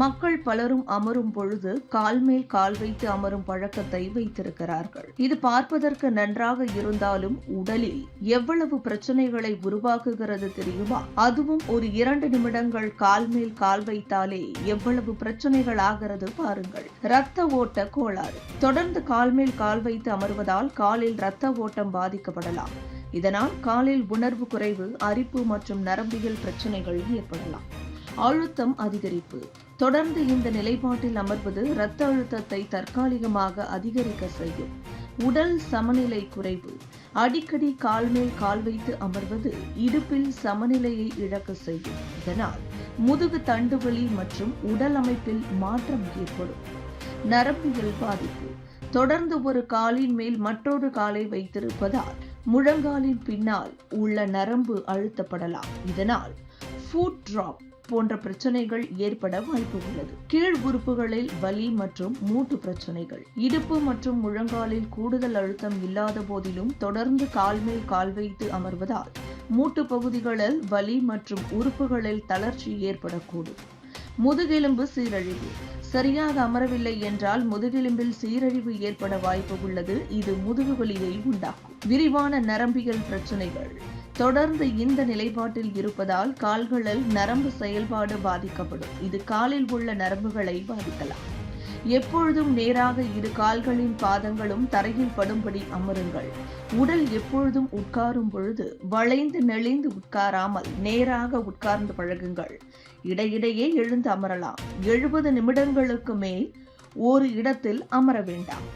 மக்கள் பலரும் அமரும் பொழுது கால் மேல் கால் வைத்து அமரும் பழக்கத்தை வைத்திருக்கிறார்கள். இது பார்ப்பதற்கு நன்றாக இருந்தாலும் உடலில் எவ்வளவு பிரச்சனைகளை உருவாக்குகிறது தெரியுமா? அதுவும் ஒரு இரண்டு நிமிடங்கள் கால் மேல் கால் வைத்தாலே எவ்வளவு பிரச்சனைகள் ஆகிறது பாருங்கள். ரத்த ஓட்ட கோளாறு. தொடர்ந்து கால் மேல் கால் வைத்து அமர்வதால் காலில் ரத்த ஓட்டம் பாதிக்கப்படலாம். இதனால் காலில் உணர்வு குறைவு அரிப்பு மற்றும் நரம்பியல் பிரச்சனைகள் ஏற்படலாம். அழுத்தம் அதிகரிப்பு. தொடர்ந்து இந்த நிலைப்பாட்டில் அமர்வது இரத்த அழுத்தத்தை தற்காலிகமாக அதிகரிக்க செய்யும். உடல் சமநிலை குறைவு. அடிக்கடி கால் மேல் கால் வைத்து அமர்வது இடுப்பில் சமநிலையை இழக்க செய்யும். இதனால் முதுகு தண்டுவலி மற்றும் உடல் அமைப்பில் மாற்றம் ஏற்படும். நரம்பியல் பாதிப்பு. தொடர்ந்து ஒரு காலின் மேல் மற்றொரு காலை வைத்திருப்பதால் முழங்காலின் பின்னால் உள்ள நரம்பு அழுத்தப்படலாம். இதனால் ஃபுட் டிராப் போன்ற பிரச்சனைகள் ஏற்பட வாய்ப்பு உள்ளது. கீழ் உறுப்புகளில் வலி மற்றும் மூட்டு பிரச்சனைகள். இடுப்பு மற்றும் முழங்காலில் கூடுதல் அழுத்தம் இல்லாத போதிலும் தொடர்ந்து கால் மேல் கால் வைத்து அமர்வதால் மூட்டு பகுதிகளில் வலி மற்றும் உறுப்புகளில் தளர்ச்சி ஏற்படக்கூடும். முதுகெலும்பு சீரழிவு. சரியாக அமரவில்லை என்றால் முதுகெலும்பில் சீரழிவு ஏற்பட வாய்ப்பு உள்ளது. இது முதுகு வலியை உண்டாக்கும். விரிவான நரம்பியல் பிரச்சனைகள். தொடர்ந்து இந்த நிலைப்பாட்டில் இருப்பதால் கால்களில் நரம்பு செயல்பாடு பாதிக்கப்படும். இது காலில் உள்ள நரம்புகளை பாதிக்கலாம். எப்பொழுதும் நேராக இரு கால்களின் பாதங்களும் தரையில் படும்படி அமருங்கள். உடல் எப்பொழுதும் உட்காரும் பொழுது வளைந்து நெளிந்து உட்காராமல் நேராக உட்கார்ந்து பழகுங்கள். இடையிடையே எழுந்து அமரலாம். எழுபது நிமிடங்களுக்கு மேல் ஒரு இடத்தில் அமர வேண்டாம்.